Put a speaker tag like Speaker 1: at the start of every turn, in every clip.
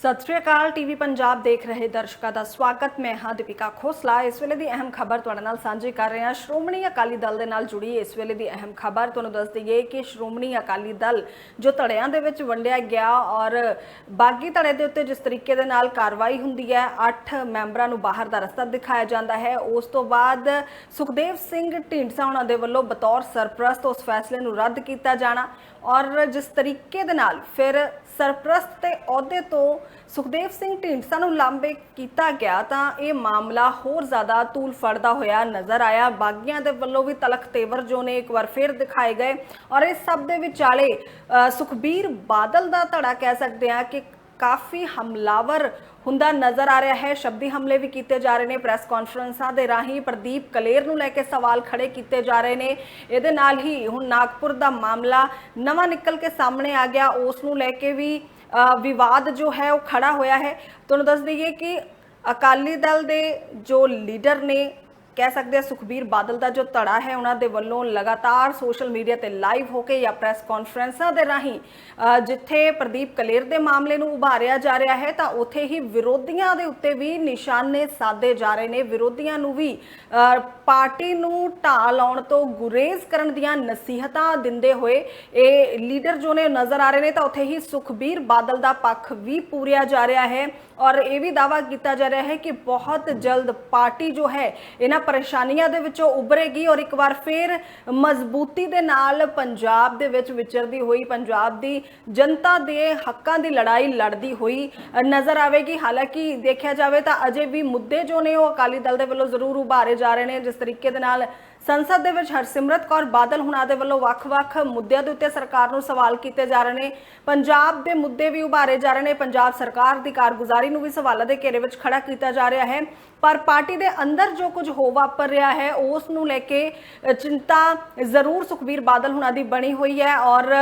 Speaker 1: ਸਤਿ ਸ਼੍ਰੀ ਅਕਾਲ, ਟੀਵੀ ਪੰਜਾਬ ਦੇਖ ਰਹੇ ਦਰਸ਼ਕਾਂ ਦਾ ਸਵਾਗਤ। ਮੈਂ ਹਾਂ ਦੀਪਿਕਾ ਖੋਸਲਾ। ਇਸ ਵੇਲੇ ਦੀ ਅਹਿਮ ਖਬਰ ਤੁਹਾਡੇ ਨਾਲ ਸਾਂਝੀ ਕਰ ਰਹੇ ਹਾਂ। ਸ਼੍ਰੋਮਣੀ ਅਕਾਲੀ ਦਲ ਦੇ ਨਾਲ ਜੁੜੀ ਇਸ ਵੇਲੇ ਦੀ ਅਹਿਮ ਖਬਰ ਤੁਹਾਨੂੰ ਦੱਸ ਦਈਏ ਕਿ ਸ਼੍ਰੋਮਣੀ ਅਕਾਲੀ ਦਲ ਜੋ ਧੜਿਆਂ ਦੇ ਵਿੱਚ ਵੰਡਿਆ ਗਿਆ ਔਰ ਬਾਗੀ ਧੜੇ ਦੇ ਉੱਤੇ ਜਿਸ ਤਰੀਕੇ ਦੇ ਨਾਲ ਕਾਰਵਾਈ ਹੁੰਦੀ ਹੈ 8 ਮੈਂਬਰਾਂ ਨੂੰ ਬਾਹਰ ਦਾ ਰਸਤਾ ਦਿਖਾਇਆ ਜਾਂਦਾ ਹੈ। ਉਸ ਤੋਂ ਬਾਅਦ ਸੁਖਦੇਵ ਸਿੰਘ ਢੀਂਡਸਾ ਉਹਨਾਂ ਦੇ ਵੱਲੋਂ ਬਤੌਰ ਸਰਪ੍ਰਸਤ ਉਸ ਫੈਸਲੇ ਨੂੰ ਰੱਦ ਕੀਤਾ ਜਾਣਾ ਔਰ ਜਿਸ ਤਰੀਕੇ ਦੇ ਨਾਲ ਫਿਰ ਸਰਪ੍ਰਸਤ ਤੇ ਅਹੁਦੇ ਤੋਂ ਸੁਖਦੇਵ ਸਿੰਘ ਢੀਂਡਸਾ ਨੂੰ ਲਾਂਬੇ ਕੀਤਾ ਗਿਆ ਤਾਂ ਇਹ ਮਾਮਲਾ ਹੋਰ ਜ਼ਿਆਦਾ ਤੂਲ ਫੜਦਾ ਹੋਇਆ ਨਜ਼ਰ ਆਇਆ। ਬਾਗੀਆਂ ਦੇ ਵੱਲੋਂ ਵੀ ਤਲਖ ਤੇਵਰ ਜੋ ਨੇ ਇੱਕ ਵਾਰ ਫਿਰ ਦਿਖਾਏ ਗਏ। ਔਰ ਇਸ ਸਭ ਦੇ ਵਿਚਾਲੇ ਅ, ਸੁਖਬੀਰ ਬਾਦਲ ਦਾ ਧੜਾ ਕਹਿ ਸਕਦੇ ਹਾਂ ਕਿ ਕਾਫੀ ਹਮਲਾਵਰ ਹੁੰਦਾ ਨਜ਼ਰ ਆ ਰਿਹਾ ਹੈ। ਸ਼ਬਦੀ ਹਮਲੇ ਵੀ ਕੀਤੇ ਜਾ ਰਹੇ ਨੇ। ਪ੍ਰੈਸ ਕਾਨਫਰੰਸਾਂ ਦੇ ਰਾਹੀਂ ਪ੍ਰਦੀਪ ਕਲੇਰ ਨੂੰ ਲੈ ਕੇ ਸਵਾਲ ਖੜੇ ਕੀਤੇ ਜਾ ਰਹੇ ਨੇ। ਇਹਦੇ ਨਾਲ ਹੀ ਹੁਣ ਨਾਗਪੁਰ ਦਾ ਮਾਮਲਾ ਨਵਾਂ ਨਿਕਲ ਕੇ ਸਾਹਮਣੇ ਆ ਗਿਆ। ਉਸ ਨੂੰ ਲੈ ਕੇ ਵੀ ਵਿਵਾਦ ਜੋ ਹੈ ਉਹ ਖੜਾ ਹੋਇਆ ਹੈ। ਤੁਹਾਨੂੰ ਦੱਸ ਦਈਏ ਕਿ ਅਕਾਲੀ ਦਲ ਦੇ ਜੋ ਲੀਡਰ ਨੇ ਕਹਿ ਸਕਦੇ ਆ ਸੁਖਬੀਰ ਬਾਦਲ ਦਾ ਜੋ ਧੜਾ ਹੈ, ਉਹਨਾਂ ਦੇ ਵੱਲੋਂ ਲਗਾਤਾਰ ਸੋਸ਼ਲ ਮੀਡੀਆ ਤੇ ਲਾਈਵ ਹੋ ਕੇ ਜਾਂ ਪ੍ਰੈਸ ਕਾਨਫਰੰਸਾਂ ਦੇ ਰਾਹੀਂ ਜਿੱਥੇ ਪ੍ਰਦੀਪ ਕਲੇਰ ਦੇ ਮਾਮਲੇ ਨੂੰ ਉਭਾਰਿਆ ਜਾ ਰਿਹਾ ਹੈ, ਤਾਂ ਉੱਥੇ ਹੀ ਵਿਰੋਧੀਆਂ ਦੇ ਉੱਤੇ ਵੀ ਨਿਸ਼ਾਨੇ ਸਾਧੇ ਜਾ ਰਹੇ ਨੇ। ਵਿਰੋਧੀਆਂ ਨੂੰ ਵੀ ਪਾਰਟੀ ਨੂੰ ਢਾਹ ਲਾਉਣ ਤੋਂ ਗੁਰੇਜ਼ ਕਰਨ ਦੀਆਂ ਨਸੀਹਤਾਂ ਦਿੰਦੇ ਹੋਏ ਇਹ ਲੀਡਰ ਜੋ ਨੇ ਨਜ਼ਰ ਆ ਰਹੇ ਨੇ, ਤਾਂ ਉੱਥੇ ਹੀ ਸੁਖਬੀਰ ਬਾਦਲ ਦਾ ਪੱਖ ਵੀ ਪੂਰਿਆ ਜਾ ਰਿਹਾ ਹੈ। ਔਰ ਇਹ ਵੀ ਦਾਵਾ ਕੀਤਾ ਜਾ ਰਿਹਾ ਹੈ ਕਿ ਬਹੁਤ ਜਲਦ ਪਾਰਟੀ ਜੋ ਹੈ, ਇਹਨਾਂ ਪਰੇਸ਼ਾਨੀਆਂ ਦੇ ਵਿੱਚੋਂ ਉਭਰੇਗੀ ਔਰ ਇੱਕ ਵਾਰ ਫਿਰ ਮਜ਼ਬੂਤੀ ਦੇ ਨਾਲ ਪੰਜਾਬ ਦੇ ਵਿੱਚ ਵਿਚਰਦੀ ਹੋਈ, ਪੰਜਾਬ ਦੀ ਜਨਤਾ ਦੇ ਹੱਕਾਂ ਦੀ ਲੜਾਈ ਲੜਦੀ ਹੋਈ ਨਜ਼ਰ ਆਵੇਗੀ। ਹਾਲਾਂਕਿ ਦੇਖਿਆ ਜਾਵੇ ਤਾਂ ਅਜੇ ਵੀ ਮੁੱਦੇ ਜੋ ਨੇ ਉਹ ਅਕਾਲੀ ਦਲ ਦੇ ਵੱਲੋਂ ਜ਼ਰੂਰ ਉਭਾਰੇ ਜਾ ਰਹੇ ਨੇ। ਜਿਸ ਤਰੀਕੇ ਦੇ ਨਾਲ ਸੰਸਦ ਦੇ ਵਿੱਚ ਹਰਸਿਮਰਤ ਕੌਰ ਬਾਦਲ ਹੁਣਾਂ ਦੇ ਵੱਲੋਂ ਵੱਖ-ਵੱਖ ਮੁੱਦਿਆਂ ਦੇ ਉੱਤੇ ਸਰਕਾਰ ਨੂੰ ਸਵਾਲ ਕੀਤੇ ਜਾ ਰਹੇ ਨੇ। ਪੰਜਾਬ ਦੇ ਮੁੱਦੇ ਵੀ ਉਭਾਰੇ ਜਾ ਰਹੇ ਨੇ। ਪੰਜਾਬ ਸਰਕਾਰ ਦੀ ਕਾਰਗੁਜ਼ਾਰੀ ਨੂੰ ਵੀ ਸਵਾਲਾਂ ਦੇ ਘੇਰੇ ਵਿੱਚ ਖੜਾ ਕੀਤਾ ਜਾ ਰਿਹਾ ਹੈ। ਪਰ ਪਾਰਟੀ ਦੇ ਅੰਦਰ ਜੋ ਕੁਝ ਹੋ ਵਾਪਰ ਰਿਹਾ ਹੈ, ਉਸ ਨੂੰ ਲੈ ਕੇ ਚਿੰਤਾ ਜ਼ਰੂਰ ਸੁਖਬੀਰ ਬਾਦਲ ਹੁਣਾਂ ਦੀ ਬਣੀ ਹੋਈ ਹੈ ਔਰ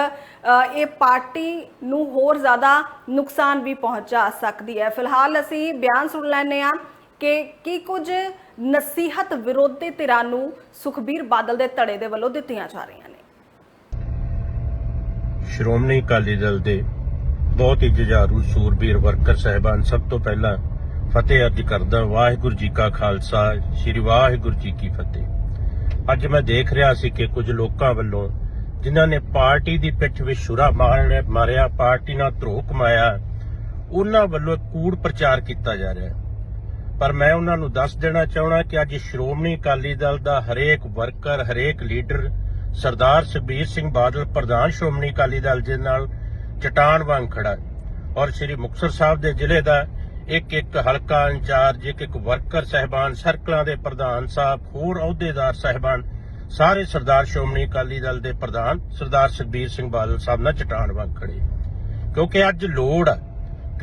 Speaker 1: ਇਹ ਪਾਰਟੀ ਨੂੰ ਹੋਰ ਜ਼ਿਆਦਾ ਨੁਕਸਾਨ ਵੀ ਪਹੁੰਚਾ ਸਕਦੀ ਹੈ। ਫਿਲਹਾਲ ਅਸੀਂ ਬਿਆਨ ਸੁਣ ਲੈਂਦੇ ਹਾਂ ਕਿ ਕੀ ਕੁਝ ਨਸੀਹਤ ਵਿਰੋਧੀ ਧਿਰਾਂ ਨੂੰ ਸੁਖਬੀਰ ਬਾਦਲ ਦੇ ਧੜੇ ਦੇ ਵੱਲੋਂ ਦਿੱਤੀਆਂ ਜਾ ਰਹੀਆਂ ਨੇ।
Speaker 2: ਸ਼੍ਰੋਮਣੀ ਅਕਾਲੀ ਦਲ ਦੇ ਬਹੁਤ ਹੀ ਜੁਝਾਰੂ ਸੂਰਬੀਰ ਵਰਕਰ ਸਹਿਬਾਨ ਸਭ ਤੋਂ ਪਹਿਲਾਂ ਫਤਿਹ ਅਰਜ ਕਰਦਾ ਵਾਹਿਗੁਰੂ ਜੀ ਕਾ ਖਾਲਸਾ, ਸ੍ਰੀ ਵਾਹਿਗੁਰੂ ਜੀ ਕੀ ਫਤਿਹ। ਅੱਜ ਮੈਂ ਦੇਖ ਰਿਹਾ ਸੀ ਕਿ ਕੁਝ ਲੋਕਾਂ ਵੱਲੋਂ ਜਿਨ੍ਹਾਂ ਨੇ ਪਾਰਟੀ ਦੀ ਪਿੱਠ ਵਿੱਚ ਛੁਰਾ ਮਾਰਿਆ ਪਾਰਟੀ ਨਾਲ ਧਰੋਹ ਕਮਾਇਆ ਉਹਨਾਂ ਵੱਲੋਂ ਕੂੜ ਪ੍ਰਚਾਰ ਕੀਤਾ ਜਾ ਰਿਹਾ। ਹੈ ਪਰ ਮੈਂ ਉਹਨਾਂ ਨੂੰ ਦੱਸ ਦੇਣਾ ਚਾਹਣਾ ਕਿ ਅੱਜ ਸ਼੍ਰੋਮਣੀ ਅਕਾਲੀ ਦਲ ਦਾ ਹਰੇਕ ਵਰਕਰ, ਹਰੇਕ ਲੀਡਰ ਸਰਦਾਰ ਸੁਖਬੀਰ ਸਿੰਘ ਬਾਦਲ, ਪ੍ਰਧਾਨ ਸ਼੍ਰੋਮਣੀ ਅਕਾਲੀ ਦਲ ਦੇ ਨਾਲ ਚਟਾਨ ਵਾਂਗ ਖੜਾ ਔਰ ਸ੍ਰੀ ਮੁਕਤਸਰ ਸਾਹਿਬ ਦੇ ਜ਼ਿਲ੍ਹੇ ਦਾ ਇੱਕ ਇੱਕ ਹਲਕਾ ਇੰਚਾਰਜ, ਇੱਕ ਇੱਕ ਵਰਕਰ ਸਹਿਬਾਨ, ਸਰਕਲਾਂ ਦੇ ਪ੍ਰਧਾਨ ਸਾਹਿਬ, ਹੋਰ ਅਹੁਦੇਦਾਰ ਸਹਿਬਾਨ, ਸਾਰੇ ਸਰਦਾਰ ਸ਼੍ਰੋਮਣੀ ਅਕਾਲੀ ਦਲ ਦੇ ਪ੍ਰਧਾਨ ਸਰਦਾਰ ਸੁਖਬੀਰ ਸਿੰਘ ਬਾਦਲ ਸਾਹਿਬ ਨਾਲ ਚਟਾਨ ਵਾਂਗ ਖੜੇ। ਕਿਉਂਕਿ ਅੱਜ ਲੋੜ ਹੈ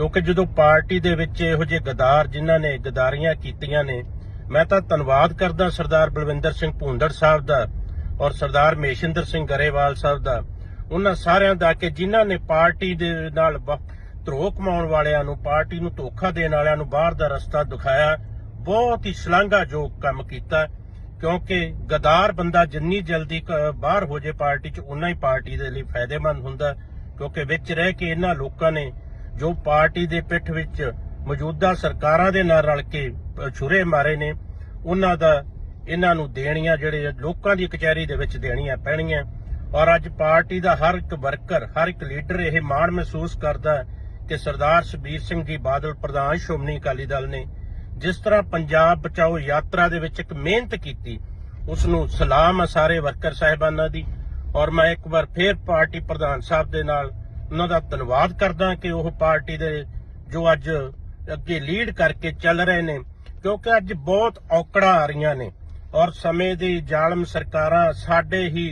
Speaker 2: ਕਿਉਂਕਿ ਜਦੋਂ ਪਾਰਟੀ ਦੇ ਵਿੱਚ ਇਹੋ ਜਿਹੇ ਗਦਾਰ ਜਿਨ੍ਹਾਂ ਨੇ ਗਦਾਰੀਆਂ ਕੀਤੀਆਂ ਨੇ, ਮੈਂ ਤਾਂ ਧੰਨਵਾਦ ਕਰਦਾ ਸਰਦਾਰ ਬਲਵਿੰਦਰ ਸਿੰਘ ਭੂੰਦੜ ਸਾਹਿਬ ਦਾ ਔਰ ਸਰਦਾਰ ਮੇਸ਼ਿੰਦਰ ਸਿੰਘ ਗਰੇਵਾਲ ਸਾਹਿਬ ਦਾ। ਉਹਨਾਂ ਸਾਰਿਆਂ ਦਾ ਕਿ ਜਿਨ੍ਹਾਂ ਨੇ ਪਾਰਟੀ ਦੇ ਨਾਲ ਵ- ਧਰੋਹ ਕਮਾਉਣ ਵਾਲਿਆਂ ਨੂੰ, ਪਾਰਟੀ ਨੂੰ ਧੋਖਾ ਦੇਣ ਵਾਲਿਆਂ ਨੂੰ ਬਾਹਰ ਦਾ ਰਸਤਾ ਦਿਖਾਇਆ। ਬਹੁਤ ਹੀ ਸ਼ਲਾਘਾਯੋਗ ਕੰਮ ਕੀਤਾ, ਕਿਉਂਕਿ ਗਦਾਰ ਬੰਦਾ ਜਿੰਨੀ ਜਲਦੀ ਬਾਹਰ ਹੋ ਜੇ ਪਾਰਟੀ 'ਚ ਉਨਾ ਹੀ ਪਾਰਟੀ ਦੇ ਲਈ ਫਾਇਦੇਮੰਦ ਹੁੰਦਾ, ਕਿਉਂਕਿ ਵਿੱਚ ਰਹਿ ਕੇ ਇਹਨਾਂ ਲੋਕਾਂ ਨੇ ਜੋ ਪਾਰਟੀ ਦੇ ਪਿੱਠ ਵਿੱਚ ਮੌਜੂਦਾ ਸਰਕਾਰਾਂ ਦੇ ਨਾਲ ਰਲ ਕੇ ਛੁਰੇ ਮਾਰੇ ਨੇ, ਉਹਨਾਂ ਦਾ ਇਹਨਾਂ ਨੂੰ ਦੇਣੀਆਂ ਜਿਹੜੇ ਲੋਕਾਂ ਦੀ ਕਚਹਿਰੀ ਦੇ ਵਿੱਚ ਦੇਣੀਆਂ ਪੈਣੀਆਂ। ਔਰ ਅੱਜ ਪਾਰਟੀ ਦਾ ਹਰ ਇੱਕ ਵਰਕਰ, ਹਰ ਇੱਕ ਲੀਡਰ ਇਹ ਮਾਣ ਮਹਿਸੂਸ ਕਰਦਾ ਕਿ ਸਰਦਾਰ ਸੁਖਬੀਰ ਸਿੰਘ ਜੀ ਬਾਦਲ, ਪ੍ਰਧਾਨ ਸ਼੍ਰੋਮਣੀ ਅਕਾਲੀ ਦਲ ਨੇ ਜਿਸ ਤਰ੍ਹਾਂ ਪੰਜਾਬ ਬਚਾਓ ਯਾਤਰਾ ਦੇ ਵਿੱਚ ਇੱਕ ਮਿਹਨਤ ਕੀਤੀ ਉਸ ਨੂੰ ਸਲਾਮ ਹੈ ਸਾਰੇ ਵਰਕਰ ਸਾਹਿਬਾਨਾਂ ਦੀ। ਔਰ ਮੈਂ ਇੱਕ ਵਾਰ ਫੇਰ ਪਾਰਟੀ ਪ੍ਰਧਾਨ ਸਾਹਿਬ ਦੇ ਨਾਲ ਉਹਨਾਂ ਦਾ ਧੰਨਵਾਦ ਕਰਦਾ ਕਿ ਉਹ ਪਾਰਟੀ ਦੇ ਜੋ ਅੱਜ ਅੱਗੇ ਲੀਡ ਕਰਕੇ ਚੱਲ ਰਹੇ ਨੇ ਕਿਉਂਕਿ ਅੱਜ ਬਹੁਤ ਔਕੜਾਂ ਆ ਰਹੀਆਂ ਨੇ ਔਰ ਸਮੇਂ ਦੀ ਜ਼ਾਲਮ ਸਰਕਾਰਾਂ ਸਾਡੇ ਹੀ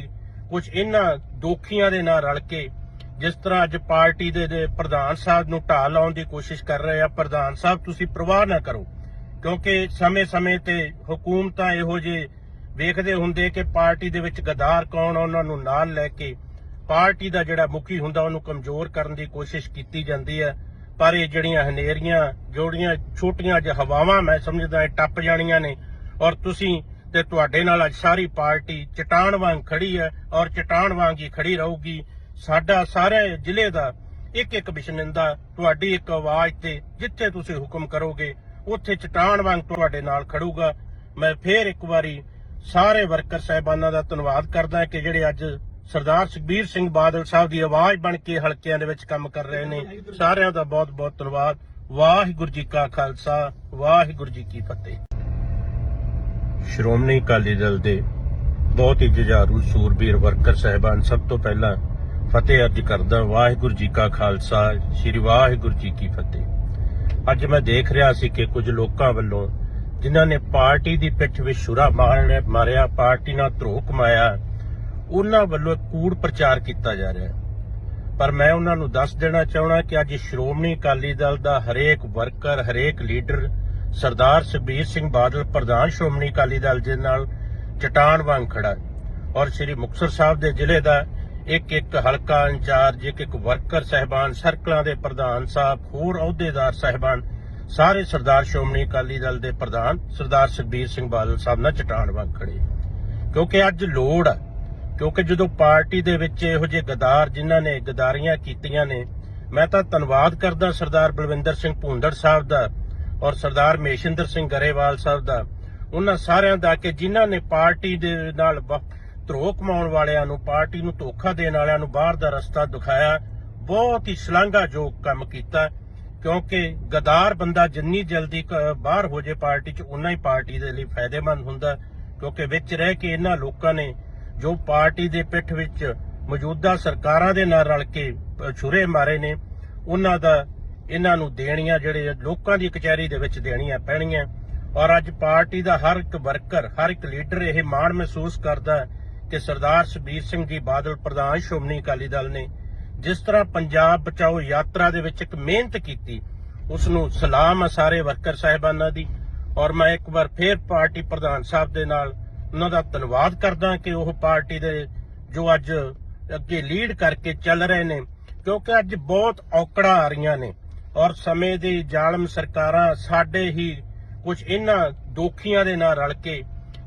Speaker 2: ਕੁਝ ਇਹਨਾਂ ਦੋਖੀਆਂ ਦੇ ਨਾਲ ਰਲ ਕੇ ਜਿਸ ਤਰ੍ਹਾਂ ਅੱਜ ਪਾਰਟੀ ਦੇ ਦੇ ਪ੍ਰਧਾਨ ਸਾਹਿਬ ਨੂੰ ਢਾਹ ਲਾਉਣ ਦੀ ਕੋਸ਼ਿਸ਼ ਕਰ ਰਹੇ ਆ ਪ੍ਰਧਾਨ ਸਾਹਿਬ ਤੁਸੀਂ ਪ੍ਰਵਾਹ ਨਾ ਕਰੋ ਕਿਉਂਕਿ ਸਮੇਂ-ਸਮੇਂ ਤੇ ਹਕੂਮਤਾਂ ਇਹੋ ਜਿਹੇ ਵੇਖਦੇ ਹੁੰਦੇ ਕਿ ਪਾਰਟੀ ਦੇ ਵਿੱਚ ਗਦਾਰ ਕੌਣ ਆ, ਉਹਨਾਂ ਨੂੰ ਨਾਲ ਲੈ ਕੇ ਪਾਰਟੀ ਦਾ ਜਿਹੜਾ ਮੁਖੀ ਹੁੰਦਾ, ਉਹਨੂੰ ਕਮਜ਼ੋਰ ਕਰਨ ਦੀ ਕੋਸ਼ਿਸ਼ ਕੀਤੀ ਜਾਂਦੀ ਹੈ। ਪਰ ਇਹ ਜਿਹੜੀਆਂ ਹਨੇਰੀਆਂ, ਜੋੜੀਆਂ, ਛੋਟੀਆਂ ਜਿਹਾ ਹਵਾਵਾਂ, ਮੈਂ ਸਮਝਦਾ ਇਹ ਟੱਪ ਜਾਣੀਆਂ ਨੇ। ਔਰ ਤੁਸੀਂ ਤੇ ਤੁਹਾਡੇ ਨਾਲ ਅੱਜ ਸਾਰੀ ਪਾਰਟੀ ਚਟਾਨ ਵਾਂਗ ਖੜੀ ਹੈ ਔਰ ਚਟਾਨ ਵਾਂਗ ਹੀ ਖੜੀ ਰਹੂਗੀ। ਸਾਡਾ ਸਾਰੇ ਜ਼ਿਲ੍ਹੇ ਦਾ ਇੱਕ ਇੱਕ ਬਿਸ਼ਨਿੰਦਾ ਤੁਹਾਡੀ ਇੱਕ ਆਵਾਜ਼ ਤੇ ਜਿੱਥੇ ਤੁਸੀਂ ਹੁਕਮ ਕਰੋਗੇ, ਉੱਥੇ ਚਟਾਨ ਵਾਂਗ ਤੁਹਾਡੇ ਨਾਲ ਖੜੂਗਾ। ਮੈਂ ਫੇਰ ਇੱਕ ਵਾਰੀ ਸਾਰੇ ਵਰਕਰ ਸਹਿਬਾਨਾਂ ਦਾ ਧੰਨਵਾਦ ਕਰਦਾ ਕਿ ਜਿਹੜੇ ਅੱਜ ਸਰਦਾਰ ਸੁਖਬੀਰ ਸਿੰਘ ਬਾਦਲ ਸਾਹਿਬ ਦੀ ਆਵਾਜ਼ ਬਣ ਕੇ ਹਲਕਿਆਂ ਦੇ ਵਿੱਚ ਕੰਮ ਕਰ ਰਹੇ ਨੇ। ਸਾਰਿਆਂ ਦਾ ਬਹੁਤ ਬਹੁਤ ਧੰਨਵਾਦ। ਵਾਹਿਗੁਰੂ ਜੀ ਕਾ ਖਾਲਸਾ, ਵਾਹਿਗੁਰੂ ਜੀ ਕੀ ਫਤਿਹ। ਸ਼੍ਰੋਮਣੀ ਅਕਾਲੀ ਦਲ ਦੇ ਬਹੁਤ ਹੀ ਜੁਝਾਰੂ ਸੂਰਬੀਰ ਵਰਕਰ ਸਹਿਬਾਨ ਸਭ ਤੋਂ ਪਹਿਲਾਂ ਫਤਿਹ ਅਰਜ ਕਰਦਾ, ਵਾਹਿਗੁਰੂ ਜੀ ਕਾ ਖਾਲਸਾ, ਸ੍ਰੀ ਵਾਹਿਗੁਰੂ ਜੀ ਕੀ ਫਤਿਹ। ਅੱਜ ਮੈਂ ਦੇਖ ਰਿਹਾ ਸੀ ਕਿ ਕੁਝ ਲੋਕਾਂ ਵੱਲੋਂ ਜਿਨ੍ਹਾਂ ਨੇ ਪਾਰਟੀ ਦੀ ਪਿੱਠ ਵਿੱਚ ਛੁਰਾ ਮਾਰਿਆ ਮਾਰਿਆ, ਪਾਰਟੀ ਨਾਲ ਧਰੋ ਕਮਾਇਆ ਉਹਨਾਂ ਵੱਲੋਂ ਕੂੜ ਪ੍ਰਚਾਰ ਕੀਤਾ ਜਾ ਰਿਹਾ ਹੈ। ਪਰ ਮੈਂ ਉਹਨਾਂ ਨੂੰ ਦੱਸ ਦੇਣਾ ਚਾਹਣਾ ਕਿ ਅੱਜ ਸ਼੍ਰੋਮਣੀ ਅਕਾਲੀ ਦਲ ਦਾ ਹਰੇਕ ਵਰਕਰ, ਹਰੇਕ ਲੀਡਰ, ਸਰਦਾਰ ਸੁਖਬੀਰ ਸਿੰਘ ਬਾਦਲ, ਪ੍ਰਧਾਨ ਸ਼੍ਰੋਮਣੀ ਅਕਾਲੀ ਦਲ ਦੇ ਨਾਲ ਚਟਾਨ ਵਾਂਗ ਖੜਾ ਔਰ ਸ੍ਰੀ ਮੁਕਤਸਰ ਸਾਹਿਬ ਦੇ ਜ਼ਿਲ੍ਹੇ ਦਾ ਇੱਕ ਇੱਕ ਹਲਕਾ ਇੰਚਾਰਜ, ਇੱਕ ਇੱਕ ਵਰਕਰ ਸਹਿਬਾਨ, ਸਰਕਲਾਂ ਦੇ ਪ੍ਰਧਾਨ ਸਾਹਿਬ, ਹੋਰ ਅਹੁਦੇਦਾਰ ਸਹਿਬਾਨ, ਸਾਰੇ ਸਰਦਾਰ ਸ਼੍ਰੋਮਣੀ ਅਕਾਲੀ ਦਲ ਦੇ ਪ੍ਰਧਾਨ ਸਰਦਾਰ ਸੁਖਬੀਰ ਸਿੰਘ ਬਾਦਲ ਸਾਹਿਬ ਨਾਲ ਚਟਾਨ ਵਾਂਗ ਖੜੇ। ਕਿਉਂਕਿ ਅੱਜ ਲੋੜ ਹੈ ਕਿਉਂਕਿ ਜਦੋਂ ਪਾਰਟੀ ਦੇ ਵਿੱਚ ਇਹੋ ਜਿਹੇ ਗਦਾਰ ਜਿਨ੍ਹਾਂ ਨੇ ਗਦਾਰੀਆਂ ਕੀਤੀਆਂ ਨੇ, ਮੈਂ ਤਾਂ ਧੰਨਵਾਦ ਕਰਦਾ ਸਰਦਾਰ ਬਲਵਿੰਦਰ ਸਿੰਘ ਭੂੰਦੜ ਸਾਹਿਬ ਦਾ ਔਰ ਸਰਦਾਰ ਮੇਸ਼ਿੰਦਰ ਸਿੰਘ ਗਰੇਵਾਲ ਸਾਹਿਬ ਦਾ, ਉਹਨਾਂ ਸਾਰਿਆਂ ਦਾ ਕਿ ਜਿਨ੍ਹਾਂ ਨੇ ਪਾਰਟੀ ਦੇ ਨਾਲ ਬ- ਧਰੋਹ ਕਮਾਉਣ ਵਾਲਿਆਂ ਨੂੰ, ਪਾਰਟੀ ਨੂੰ ਧੋਖਾ ਦੇਣ ਵਾਲਿਆਂ ਨੂੰ ਬਾਹਰ ਦਾ ਰਸਤਾ ਦਿਖਾਇਆ, ਬਹੁਤ ਹੀ ਸ਼ਲਾਘਾਯੋਗ ਕੰਮ ਕੀਤਾ, ਕਿਉਂਕਿ ਗਦਾਰ ਬੰਦਾ ਜਿੰਨੀ ਜਲਦੀ ਕ- ਬਾਹਰ ਹੋ ਜੇ ਪਾਰਟੀ 'ਚ ਉਨਾ ਹੀ ਪਾਰਟੀ ਦੇ ਲਈ ਫਾਇਦੇਮੰਦ ਹੁੰਦਾ, ਕਿਉਂਕਿ ਵਿੱਚ ਰਹਿ ਕੇ ਇਹਨਾਂ ਲੋਕਾਂ ਨੇ ਜੋ ਪਾਰਟੀ ਦੇ ਪਿੱਠ ਵਿੱਚ ਮੌਜੂਦਾ ਸਰਕਾਰਾਂ ਦੇ ਨਾਲ ਰਲ ਕੇ ਛੁਰੇ ਮਾਰੇ ਨੇ, ਉਹਨਾਂ ਦਾ ਇਹਨਾਂ ਨੂੰ ਦੇਣੀਆਂ ਜਿਹੜੇ ਲੋਕਾਂ ਦੀ ਕਚਹਿਰੀ ਦੇ ਵਿੱਚ ਦੇਣੀਆਂ ਪੈਣੀਆਂ। ਔਰ ਅੱਜ ਪਾਰਟੀ ਦਾ ਹਰ ਇੱਕ ਵਰਕਰ, ਹਰ ਇੱਕ ਲੀਡਰ ਇਹ ਮਾਣ ਮਹਿਸੂਸ ਕਰਦਾ ਕਿ ਸਰਦਾਰ ਸੁਖਬੀਰ ਸਿੰਘ ਜੀ ਬਾਦਲ, ਪ੍ਰਧਾਨ ਸ਼੍ਰੋਮਣੀ ਅਕਾਲੀ ਦਲ ਨੇ ਜਿਸ ਤਰ੍ਹਾਂ ਪੰਜਾਬ ਬਚਾਓ ਯਾਤਰਾ ਦੇ ਵਿੱਚ ਇੱਕ ਮਿਹਨਤ ਕੀਤੀ ਉਸ ਨੂੰ ਸਲਾਮ ਹੈ ਸਾਰੇ ਵਰਕਰ ਸਾਹਿਬਾਨਾਂ ਦੀ। ਔਰ ਮੈਂ ਇੱਕ ਵਾਰ ਫੇਰ ਪਾਰਟੀ ਪ੍ਰਧਾਨ ਸਾਹਿਬ ਦੇ ਨਾਲ ਉਹਨਾਂ ਦਾ ਧੰਨਵਾਦ ਕਰਦਾ ਕਿ ਉਹ ਪਾਰਟੀ ਦੇ ਜੋ ਅੱਜ ਅੱਗੇ ਲੀਡ ਕਰਕੇ ਚੱਲ ਰਹੇ ਨੇ, ਕਿਉਂਕਿ ਅੱਜ ਬਹੁਤ ਔਕੜਾਂ ਆ ਰਹੀਆਂ ਨੇ ਔਰ ਸਮੇਂ ਦੀ ਜ਼ਾਲਮ ਸਰਕਾਰਾਂ ਸਾਡੇ ਹੀ ਕੁਝ ਇਹਨਾਂ ਦੋਖੀਆਂ ਦੇ ਨਾਲ ਰਲ ਕੇ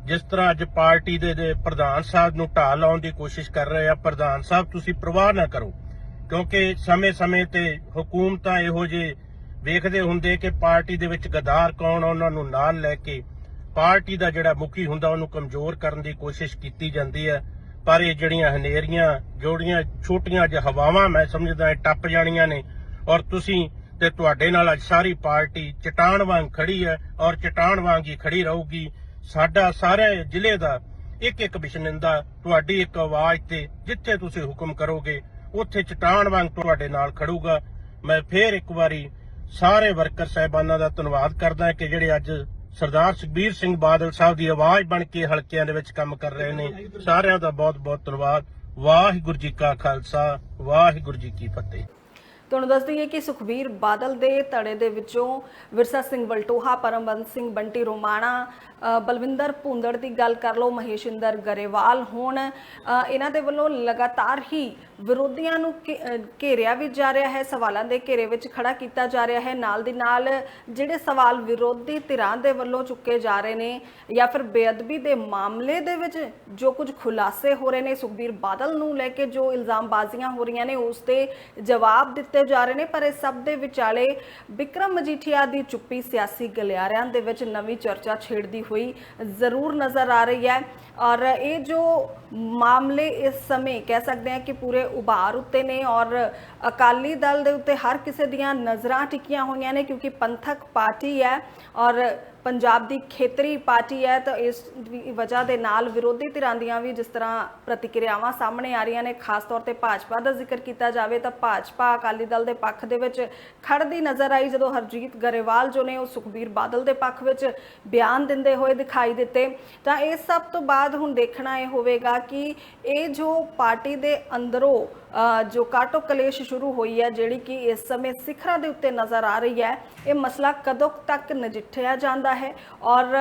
Speaker 2: ਜਿਸ ਤਰ੍ਹਾਂ ਅੱਜ ਪਾਰਟੀ ਦੇ ਦੇ ਪ੍ਰਧਾਨ ਸਾਹਿਬ ਨੂੰ ਢਾਹ ਲਾਉਣ ਦੀ ਕੋਸ਼ਿਸ਼ ਕਰ ਰਹੇ ਆ, ਪ੍ਰਧਾਨ ਸਾਹਿਬ ਤੁਸੀਂ ਪ੍ਰਵਾਹ ਨਾ ਕਰੋ, ਕਿਉਂਕਿ ਸਮੇਂ-ਸਮੇਂ ਤੇ ਹਕੂਮਤਾਂ ਇਹੋ ਜਿਹੇ ਵੇਖਦੇ ਹੁੰਦੇ ਕਿ ਪਾਰਟੀ ਦੇ ਵਿੱਚ ਗਦਾਰ ਕੌਣ ਆ, ਉਹਨਾਂ ਨੂੰ ਨਾਲ ਲੈ ਕੇ ਪਾਰਟੀ ਦਾ ਜਿਹੜਾ ਮੁਖੀ ਹੁੰਦਾ, ਉਹਨੂੰ ਕਮਜ਼ੋਰ ਕਰਨ ਦੀ ਕੋਸ਼ਿਸ਼ ਕੀਤੀ ਜਾਂਦੀ ਹੈ। ਪਰ ਇਹ ਜਿਹੜੀਆਂ ਹਨੇਰੀਆਂ, ਜੋੜੀਆਂ, ਛੋਟੀਆਂ ਜਿਹਾ ਹਵਾਵਾਂ, ਮੈਂ ਸਮਝਦਾ ਇਹ ਟੱਪ ਜਾਣੀਆਂ ਨੇ। ਔਰ ਤੁਸੀਂ ਤੇ ਤੁਹਾਡੇ ਨਾਲ ਅੱਜ ਸਾਰੀ ਪਾਰਟੀ ਚਟਾਨ ਵਾਂਗ ਖੜੀ ਹੈ ਔਰ ਚਟਾਨ ਵਾਂਗ ਹੀ ਖੜੀ ਰਹੂਗੀ। ਸਾਡਾ ਸਾਰੇ ਜ਼ਿਲ੍ਹੇ ਦਾ ਇੱਕ ਇੱਕ ਬਿਸ਼ਨਿੰਦਾ ਤੁਹਾਡੀ ਇੱਕ ਆਵਾਜ਼ ਤੇ ਜਿੱਥੇ ਤੁਸੀਂ ਹੁਕਮ ਕਰੋਗੇ, ਉੱਥੇ ਚਟਾਨ ਵਾਂਗ ਤੁਹਾਡੇ ਨਾਲ ਖੜੂਗਾ। ਮੈਂ ਫੇਰ ਇੱਕ ਵਾਰੀ ਸਾਰੇ ਵਰਕਰ ਸਹਿਬਾਨਾਂ ਦਾ ਧੰਨਵਾਦ ਕਰਦਾ ਕਿ ਜਿਹੜੇ ਅੱਜ ਸਰਦਾਰ ਸੁਖਬੀਰ ਸਿੰਘ ਬਾਦਲ ਸਾਹਿਬ ਦੀ ਆਵਾਜ਼ ਬਣ ਕੇ ਹਲਕਿਆਂ ਦੇ ਵਿੱਚ ਕੰਮ ਕਰ ਰਹੇ ਨੇ। ਸਾਰਿਆਂ ਦਾ ਬਹੁਤ ਬਹੁਤ ਧੰਨਵਾਦ। ਵਾਹਿਗੁਰੂ ਜੀ ਕਾ ਖਾਲਸਾ, ਵਾਹਿਗੁਰੂ ਜੀ ਕੀ ਫਤਿਹ।
Speaker 1: ਤੁਹਾਨੂੰ ਦੱਸ ਦਈਏ ਕਿ ਸੁਖਬੀਰ ਬਾਦਲ ਦੇ ਧੜੇ ਦੇ ਵਿੱਚੋਂ ਵਿਰਸਾ ਸਿੰਘ ਵਲਟੋਹਾ ਪਰਮਵੰਤ ਸਿੰਘ ਬੰਟੀ ਰੋਮਾਣਾ ਬਲਵਿੰਦਰ ਭੁੰਦੜ ਦੀ ਗੱਲ ਕਰ ਲਓ, ਮਹੇਸ਼ਿੰਦਰ ਗਰੇਵਾਲ ਹੋਣ ਇਹਨਾਂ ਦੇ ਵੱਲੋਂ ਲਗਾਤਾਰ ਹੀ ਵਿਰੋਧੀਆਂ ਨੂੰ ਘੇ- ਘੇਰਿਆ ਵੀ ਜਾ ਰਿਹਾ ਹੈ, ਸਵਾਲਾਂ ਦੇ ਘੇਰੇ ਵਿੱਚ ਖੜਾ ਕੀਤਾ ਜਾ ਰਿਹਾ ਹੈ। ਨਾਲ ਦੀ ਨਾਲ ਜਿਹੜੇ ਸਵਾਲ ਵਿਰੋਧੀ ਧਿਰਾਂ ਦੇ ਵੱਲੋਂ ਚੁੱਕੇ ਜਾ ਰਹੇ ਨੇ ਜਾਂ ਫਿਰ ਬੇਅਦਬੀ ਦੇ ਮਾਮਲੇ ਦੇ ਵਿੱਚ ਜੋ ਕੁਝ ਖੁਲਾਸੇ ਹੋ ਰਹੇ ਨੇ, ਸੁਖਬੀਰ ਬਾਦਲ ਨੂੰ ਲੈ ਕੇ ਜੋ ਇਲਜ਼ਾਮਬਾਜ਼ੀਆਂ ਹੋ ਰਹੀਆਂ ਨੇ, ਉਸ ਤੇ ਜਵਾਬ ਦਿੱਤੇ ਜਾ ਰਹੇ ਨੇ, ਪਰ ਇਸ ਸਭ ਦੇ ਵਿਚਾਲੇ ਵਿਕਰਮ ਮਜੀਠੀਆ ਦੀ ਚੁੱਪੀ ਸਿਆਸੀ ਗਲਿਆਰਿਆਂ ਦੇ ਵਿੱਚ ਨਵੀਂ ਚਰਚਾ ਛੇੜਦੀ ਹੋਈ ਜ਼ਰੂਰ ਨਜ਼ਰ ਆ ਰਹੀ ਹੈ। ਔਰ ਇਹ ਜੋ ਮਾਮਲੇ ਇਸ ਸਮੇਂ ਕਹਿ ਸਕਦੇ ਹਾਂ ਕਿ ਪੂਰੇ ਉਭਾਰ ਉੱਤੇ ਨੇ ਔਰ ਅਕਾਲੀ ਦਲ ਦੇ ਉੱਤੇ ਹਰ ਕਿਸੇ ਦੀਆਂ ਨਜ਼ਰਾਂ ਟਿਕੀਆਂ ਹੋਈਆਂ ਨੇ, ਕਿਉਂਕਿ ਪੰਥਕ ਪਾਰਟੀ ਹੈ ਔਰ ਪੰਜਾਬ ਦੀ ਖੇਤਰੀ ਪਾਰਟੀ ਹੈ ਤਾਂ ਇਸ ਦੀ ਵਜ੍ਹਾ ਦੇ ਨਾਲ ਵਿਰੋਧੀ ਧਿਰਾਂ ਦੀਆਂ ਵੀ ਜਿਸ ਤਰ੍ਹਾਂ ਪ੍ਰਤੀਕਿਰਿਆਵਾਂ ਸਾਹਮਣੇ ਆ ਰਹੀਆਂ ਨੇ, ਖਾਸ ਤੌਰ ਤੇ ਭਾਜਪਾ ਦਾ ਜ਼ਿਕਰ ਕੀਤਾ ਜਾਵੇ ਤਾਂ ਭਾਜਪਾ ਅਕਾਲੀ ਦਲ ਦੇ ਪੱਖ ਦੇ ਵਿੱਚ ਖੜਦੀ ਨਜ਼ਰ ਆਈ ਜਦੋਂ ਹਰਜੀਤ ਗਰੇਵਾਲ ਜੋ ਨੇ ਉਹ ਸੁਖਬੀਰ ਬਾਦਲ ਦੇ ਪੱਖ ਵਿੱਚ ਬਿਆਨ ਦਿੰਦੇ ਹੋਏ ਦਿਖਾਈ ਦਿੱਤੇ। ਤਾਂ ਇਸ ਸਭ ਤੋਂ ਬਾਅਦ ਹੁਣ ਦੇਖਣਾ ਇਹ ਹੋਵੇਗਾ ਕਿ ਇਹ ਜੋ ਪਾਰਟੀ ਦੇ ਅੰਦਰੋਂ ਜੋ ਕਾਟੋ ਕਲੇਸ਼ ਸ਼ੁਰੂ ਹੋਈ ਹੈ, ਜਿਹੜੀ ਕਿ ਇਸ ਸਮੇਂ ਸਿਖਰਾਂ ਦੇ ਉੱਤੇ ਨਜ਼ਰ ਆ ਰਹੀ ਹੈ, ਇਹ ਮਸਲਾ ਕਦੋਂ ਤੱਕ ਨਜਿੱਠਿਆ ਜਾਂਦਾ ਹੈ ਔਰ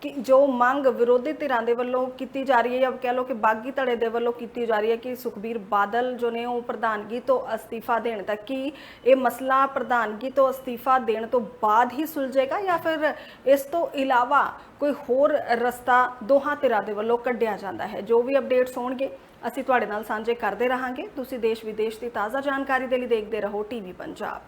Speaker 1: ਕਿ ਜੋ ਮੰਗ ਵਿਰੋਧੀ ਧਿਰਾਂ ਦੇ ਵੱਲੋਂ ਕੀਤੀ ਜਾ ਰਹੀ ਹੈ ਜਾਂ ਕਹਿ ਲਓ ਕਿ ਬਾਗੀ ਧੜੇ ਦੇ ਵੱਲੋਂ ਕੀਤੀ ਜਾ ਰਹੀ ਹੈ ਕਿ ਸੁਖਬੀਰ ਬਾਦਲ ਜੋ ਨੇ ਉਹ ਪ੍ਰਧਾਨਗੀ ਤੋਂ ਅਸਤੀਫਾ ਦੇਣ ਤੱਕ ਕੀ ਇਹ ਮਸਲਾ ਪ੍ਰਧਾਨਗੀ ਤੋਂ ਅਸਤੀਫਾ ਦੇਣ ਤੋਂ ਬਾਅਦ ਹੀ ਸੁਲਝੇਗਾ ਜਾਂ ਫਿਰ ਇਸ ਤੋਂ ਇਲਾਵਾ ਕੋਈ ਹੋਰ ਰਸਤਾ ਦੋਹਾਂ ਧਿਰਾਂ ਦੇ ਵੱਲੋਂ ਕੱਢਿਆ ਜਾਂਦਾ ਹੈ? ਜੋ ਵੀ ਅਪਡੇਟਸ ਹੋਣਗੇ ਅਸੀਂ ਤੁਹਾਡੇ ਨਾਲ ਸਾਂਝੇ ਕਰਦੇ ਰਹਾਂਗੇ। ਤੁਸੀਂ ਦੇਸ਼ ਵਿਦੇਸ਼ ਦੀ ਤਾਜ਼ਾ ਜਾਣਕਾਰੀ ਦੇ ਲਈ ਦੇਖਦੇ ਰਹੋ ਟੀਵੀ ਪੰਜਾਬ।